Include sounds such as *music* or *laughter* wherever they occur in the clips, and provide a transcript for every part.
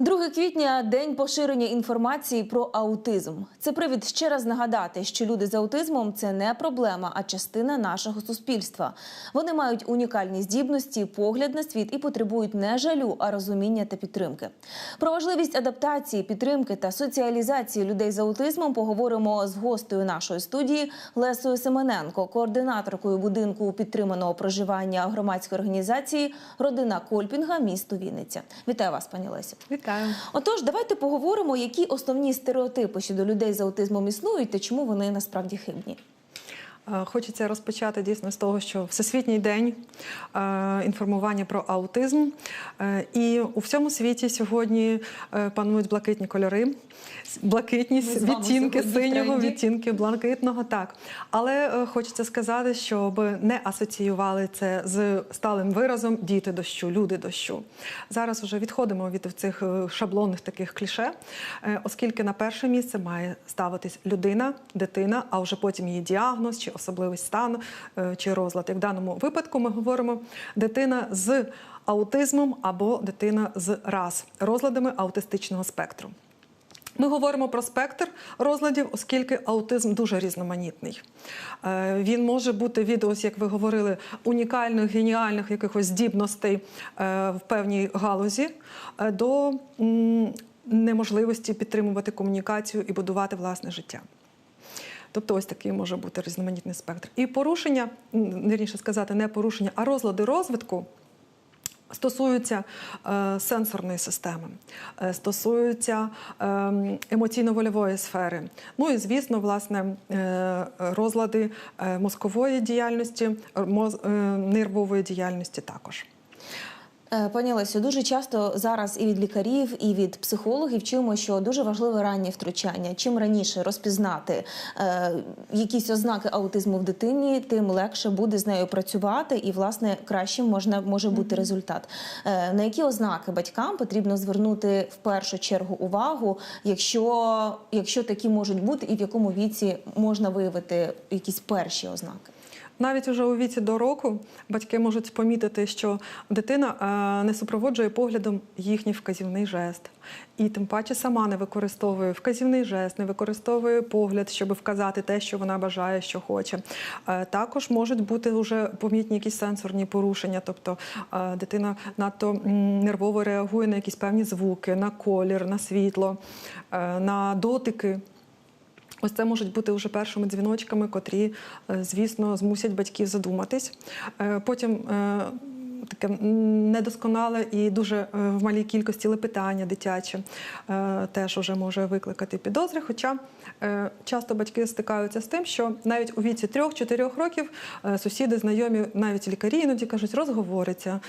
2 квітня день поширення інформації про аутизм. Це привід ще раз нагадати, що люди з аутизмом це не проблема, а частина нашого суспільства. Вони мають унікальні здібності, погляд на світ і потребують не жалю, а розуміння та підтримки. Про важливість адаптації, підтримки та соціалізації людей з аутизмом поговоримо з гостею нашої студії Лесою Семененко, координаторкою будинку підтриманого проживання громадської організації Родина Кольпінга, місто Вінниця. Вітаю вас, пані Лесю. Вітаю. Отож, давайте поговоримо, які основні стереотипи щодо людей з аутизмом існують та чому вони насправді хибні. Е, Хочеться розпочати дійсно з того, що Всесвітній день е, інформування про аутизм. Е, І у всьому світі сьогодні панують блакитні кольори, блакитні Ми з вами відтінки синього, відтінки блакитного. Так. Але хочеться сказати, щоб не асоціювали це з сталим виразом діти дощу, люди дощу. Зараз вже відходимо від цих шаблонних таких кліше, оскільки на перше місце має ставитись людина, дитина, а вже потім її діагноз чи особливість стану е, чи розлад. Як в даному випадку ми говоримо дитина з аутизмом або дитина з РАС, розладами аутистичного спектру. Ми говоримо про спектр розладів, оскільки аутизм дуже різноманітний. Е, Він може бути від, ось як ви говорили, унікальних, геніальних якихось здібностей е, в певній галузі до неможливості підтримувати комунікацію і будувати власне життя. Тобто ось такий може бути різноманітний спектр. І порушення, вірніше сказати, не порушення, а розлади розвитку стосуються е, сенсорної системи, е, стосуються е, емоційно-вольової сфери. Ну і звісно, власне, е, розлади е, мозкової діяльності, моз- е, нервової діяльності також. Е, Пані Лесю, дуже часто зараз і від лікарів, і від психологів чуємо, що дуже важливе раннє втручання. Чим раніше розпізнати е, якісь ознаки аутизму в дитині, тим легше буде з нею працювати, і власне кращим можна може бути результат. Е, на які ознаки батькам потрібно звернути в першу чергу увагу, якщо, якщо такі можуть бути, і в якому віці можна виявити якісь перші ознаки? Навіть уже у віці до року батьки можуть помітити, що дитина е, не супроводжує поглядом їхній вказівний жест. І тим паче сама не використовує вказівний жест, не використовує погляд, щоб вказати те, що вона бажає, що хоче. Е, Також можуть бути вже помітні якісь сенсорні порушення, тобто е, дитина надто нервово реагує на якісь певні звуки, на колір, на світло, на дотики. Ось це можуть бути вже першими дзвіночками, котрі, е, звісно, змусять батьків задуматись. Е, Потім е, таке недосконале і дуже е, в малій кількості лепетання дитяче е, теж вже може викликати підозри. Хоча е, часто батьки стикаються з тим, що навіть у віці 3-4 років сусіди, знайомі, навіть лікарі іноді кажуть, розговориться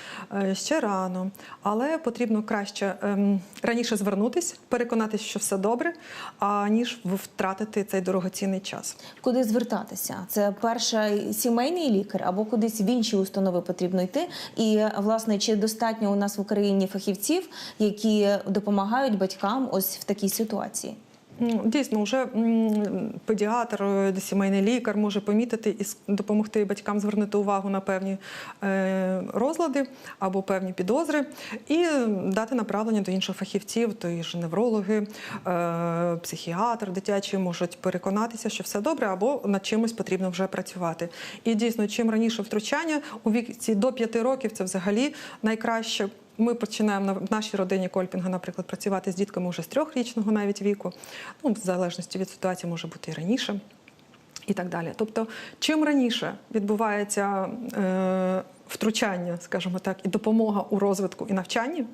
ще рано, але потрібно краще ем, раніше звернутись, переконатися, що все добре, аніж втратити цей дорогоцінний час. Куди звертатися? Це перший сімейний лікар або кудись в інші установи потрібно йти. І власне, чи достатньо у нас в Україні фахівців, які допомагають батькам ось в такій ситуації? Дійсно, вже педіатр, е, сімейний лікар може помітити і допомогти батькам звернути увагу на певні е, розлади або певні підозри і дати направлення до інших фахівців, то ж неврологи, е, психіатр дитячий можуть переконатися, що все добре, або над чимось потрібно вже працювати. І дійсно, чим раніше втручання у віці до 5 років це взагалі найкраще. Ми починаємо в нашій родині Кольпінга, наприклад, працювати з дітками вже з трьохрічного навіть віку. Ну, в залежності від ситуації може бути і раніше, і так далі. Тобто, чим раніше відбувається е, втручання, скажімо так, і допомога у розвитку і навчанні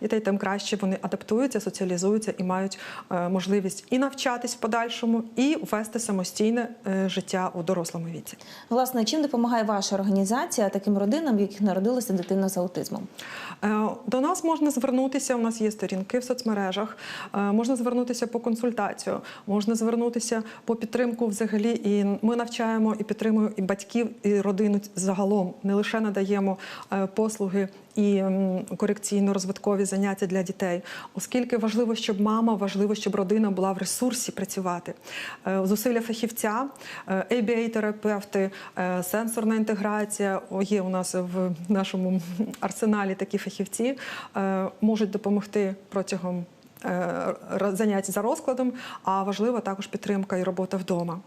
дітей, тим краще вони адаптуються, соціалізуються і мають е, можливість і навчатись в подальшому, і вести самостійне е, життя у дорослому віці. Власне, чим допомагає ваша організація таким родинам, в яких народилася дитина з аутизмом? Е, До нас можна звернутися. У нас є сторінки в соцмережах. Можна звернутися по консультацію, можна звернутися по підтримку взагалі. І ми навчаємо і підтримуємо і батьків, і родину загалом. Не лише надаємо надаємо е, послуги і корекційно-розвиткові заняття для дітей, оскільки важливо, щоб мама, важливо, щоб родина була в ресурсі працювати. Е, Зусилля фахівця, ABA-терапевти, е, сенсорна інтеграція. Є у нас в нашому арсеналі такі фахівці, можуть допомогти протягом занять за розкладом, а важлива також підтримка і робота вдома.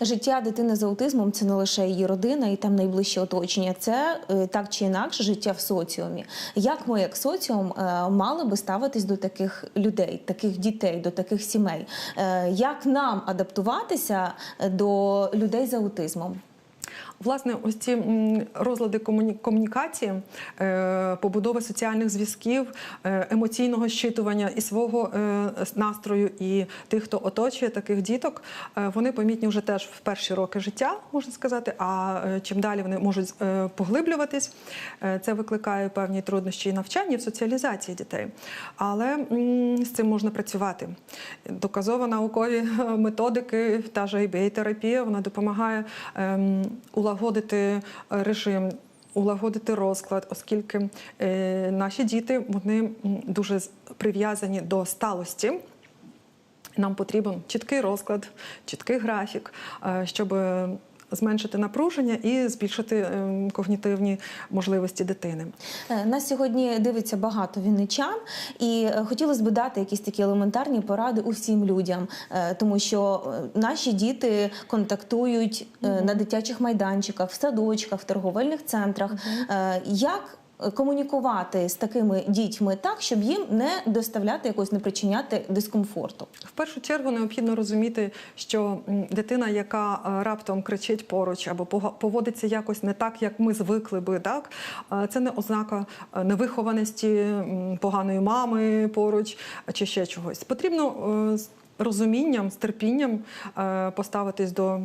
Життя дитини з аутизмом це не лише її родина і там найближче оточення. Це е, так чи інакше життя в соціумі. Як ми, як соціум, е, мали би ставитись до таких людей, таких дітей, до таких сімей? Е, Як нам адаптуватися до людей з аутизмом? Власне, ось ці розлади комуні- комунікації, е, побудови соціальних зв'язків, е, емоційного щитування і свого е, настрою, і тих, хто оточує таких діток, вони помітні вже теж в перші роки життя, можна сказати. А чим далі вони можуть поглиблюватись, це викликає певні труднощі і навчання, і в соціалізації дітей. Але з цим можна працювати. Доказово наукові методики, та ж IBA-терапія, вона допомагає ем, улагодити е, режим. Улагодити розклад, оскільки е, наші діти вони дуже прив'язані до сталості. Нам потрібен чіткий розклад, чіткий графік, е, щоб зменшити напруження і збільшити е, когнітивні можливості дитини. Е, Нас сьогодні дивиться багато вінничан, і е, хотілося б дати якісь такі елементарні поради усім людям, е, тому що наші діти контактують на дитячих майданчиках, в садочках, в торговельних центрах. Як комунікувати з такими дітьми так, щоб їм не доставляти якось не причиняти дискомфорту? В першу чергу необхідно розуміти, що дитина, яка е, раптом кричить поруч або поводиться якось не так, як ми звикли би, так е, це не ознака е, невихованості поганої мами поруч чи ще чогось. Потрібно розумінням, з терпінням е, поставитись до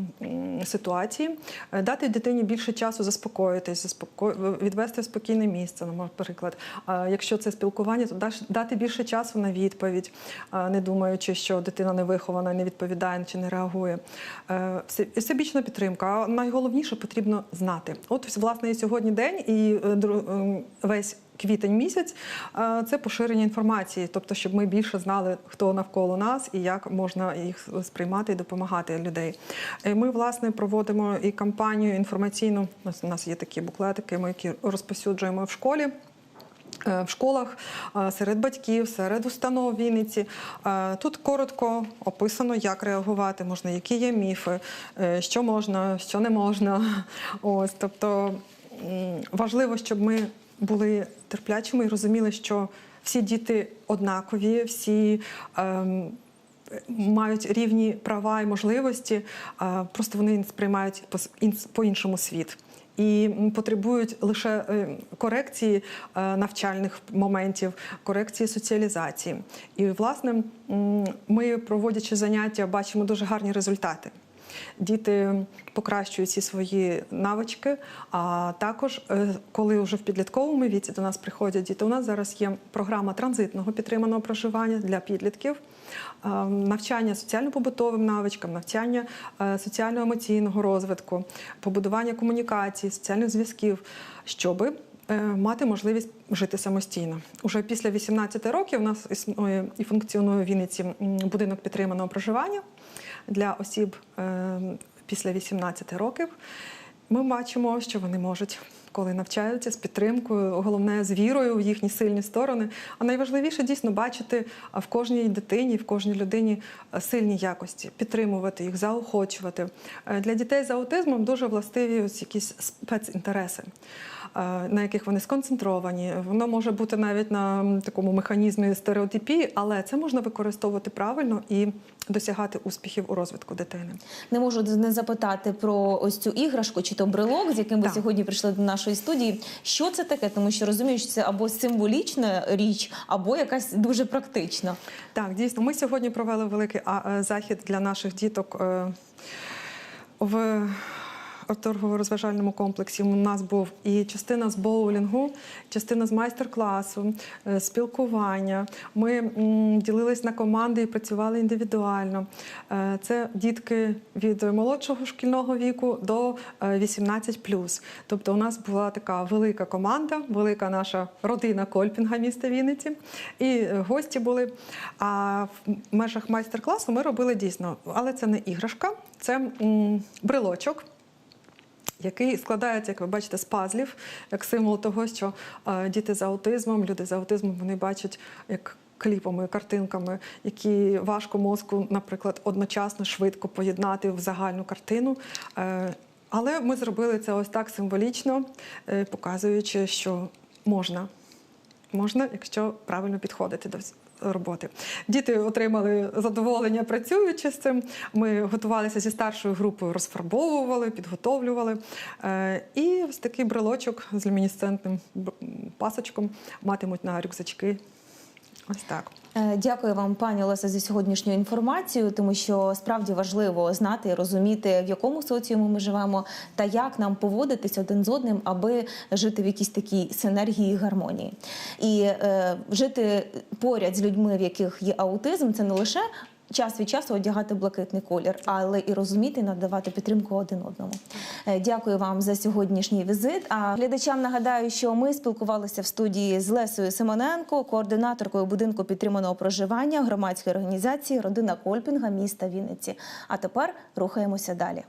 ситуації, е, дати дитині більше часу заспокоїтись, заспоко- відвести в спокійне місце, ну, наприклад. Якщо це спілкування, то дати більше часу на відповідь, е, не думаючи, що дитина не вихована, не відповідає чи не реагує. Е, Всебічна підтримка. Найголовніше потрібно знати. От, власне, і сьогодні день, і е, весь квітень місяць е, це поширення інформації, тобто, щоб ми більше знали, хто навколо нас і як можна їх сприймати і допомагати людей. Е, Ми власне проводимо і кампанію інформаційну. У нас- є такі буклетики, ми які розповсюджуємо в школі. е, В школах серед батьків, серед установ Вінниці тут коротко описано, як реагувати можна, які є міфи, що можна, що не можна. *laughs* Ось тобто важливо, щоб ми були терплячими і розуміли, що всі діти однакові, всі. ем, Мають рівні права і можливості, а просто вони сприймають по-іншому світ і потребують лише е, корекції е, навчальних моментів, корекції соціалізації. І, власне, ми, проводячи заняття, бачимо дуже гарні результати. Діти покращують ці свої навички. А також, е, коли вже в підлітковому віці до нас приходять діти, у нас зараз є програма транзитного підтриманого проживання для підлітків, е, навчання соціально-побутовим навичкам, навчання е, соціально-емоційного розвитку, побудування комунікації, соціальних зв'язків, щоби мати можливість жити самостійно. Уже після 18 років у нас існує і функціонує в Вінниці будинок підтриманого проживання для осіб е, після 18 років. Ми бачимо, що вони можуть, коли навчаються з підтримкою, головне з вірою в їхні сильні сторони. А найважливіше дійсно бачити в кожній дитині, в кожній людині сильні якості, підтримувати їх, заохочувати. Е, Для дітей з аутизмом дуже властиві ось якісь спецінтереси. Е, На яких вони сконцентровані, воно може бути навіть на такому механізмі стереотипії, але це можна використовувати правильно і досягати успіхів у розвитку дитини. Не можу не запитати про ось цю іграшку чи то брелок, з яким ви Так. сьогодні прийшли до нашої студії. Що це таке? Тому що розумію, що це або символічна річ, або якась дуже практична. Так, дійсно, ми сьогодні провели великий е, захід для наших діток е, в торгово-розважальному комплексі у нас був і частина з боулінгу, частина з майстер-класу, е, спілкування. Ми ділились на команди і працювали індивідуально. Е, Це дітки від молодшого шкільного віку до е, 18+. Тобто у нас була така велика команда, велика наша родина Кольпінга міста Вінниці. І е, гості були. А в межах майстер-класу ми робили дійсно, але це не іграшка, це брелочок. Який складається, як ви бачите, з пазлів, як символ того, що діти з аутизмом, люди з аутизмом, вони бачать як кліпами, картинками, які важко мозку, наприклад, одночасно швидко поєднати в загальну картину. Е, але ми зробили це ось так символічно, е, показуючи, що можна. Можна, якщо правильно підходити до роботи. Діти отримали задоволення працюючи з цим. Ми готувалися зі старшою групою, розфарбовували, підготовлювали. Е, І ось такий брелочок з люмінесцентним пасочком матимуть на рюкзачки. Ось так. Е, Дякую вам, пані Олеся, за сьогоднішню інформацію, тому що справді важливо знати і розуміти, в якому соціумі ми живемо та як нам поводитись один з одним, аби жити в якійсь такій синергії і гармонії. І е, жити поряд з людьми, в яких є аутизм, це не лише. Час від часу одягати блакитний колір, але і розуміти надавати підтримку один одному. Е, Дякую вам за сьогоднішній візит. А глядачам нагадаю, що ми спілкувалися в студії з Лесою Симоненко, координаторкою будинку підтриманого проживання громадської організації Родина Кольпінга міста Вінниці. А тепер рухаємося далі.